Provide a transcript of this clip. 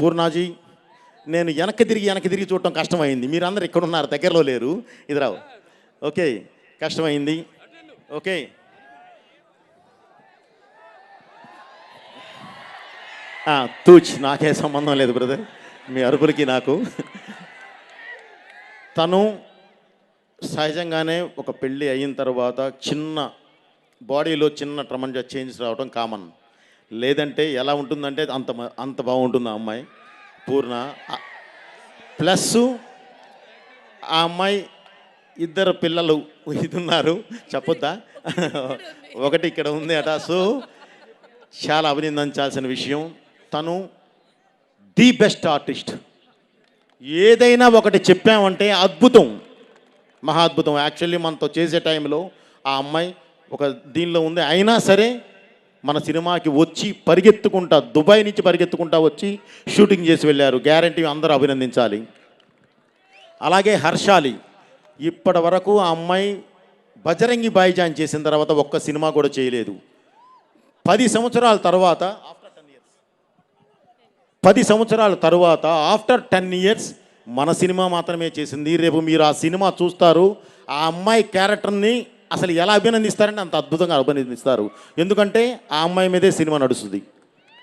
పూర్ణాజీ నేను వెనక్కి తిరిగి వెనక్కి తిరిగి చూడటం కష్టమైంది. మీరు అందరు ఇక్కడ ఉన్నారు దగ్గరలో లేరు. ఇదిరావు ఓకే కష్టమైంది. ఓకే. తూచ్ నాకే సంబంధం లేదు బ్రదర్. మీ అరుపులకి నాకు. తను సహజంగానే ఒక పెళ్ళి అయిన తర్వాత చిన్న బాడీలో చిన్న ట్రమంజ చేంజ్ రావడం కామన్. లేదంటే ఎలా ఉంటుందంటే అంత అంత బాగుంటుంది ఆ అమ్మాయి. పూర్ణ ప్లస్ ఆ అమ్మాయి ఇద్దరు పిల్లలు ఇది ఉన్నారు చెప్పొద్దా? ఒకటి ఇక్కడ ఉంది అట. సో చాలా అభినందించాల్సిన విషయం. తను ది బెస్ట్ ఆర్టిస్ట్. ఏదైనా ఒకటి చెప్పామంటే అద్భుతం. మహా అద్భుతం. యాక్చువల్లీ మనతో చేసే టైంలో ఆ అమ్మాయి ఒక దీనిలో ఉంది. అయినా సరే మన సినిమాకి వచ్చి పరిగెత్తుకుంటా దుబాయ్ నుంచి పరిగెత్తుకుంటా వచ్చి షూటింగ్ చేసి వెళ్ళారు. గ్యారంటీ అందరూ అభినందించాలి. అలాగే హర్షాలి. ఇప్పటి వరకు ఆ అమ్మాయి బజరంగి బాయిజాన్ చేసిన తర్వాత ఒక్క సినిమా కూడా చేయలేదు. పది సంవత్సరాల తర్వాత పది సంవత్సరాల తర్వాత ఆఫ్టర్ టెన్ ఇయర్స్ మన సినిమా మాత్రమే చేసింది. రేపు మీరు ఆ సినిమా చూస్తారు. ఆ అమ్మాయి క్యారెక్టర్ని అసలు ఎలా అభినందిస్తారంటే అంత అద్భుతంగా అభినందిస్తారు. ఎందుకంటే ఆ అమ్మాయి మీదే సినిమా నడుస్తుంది.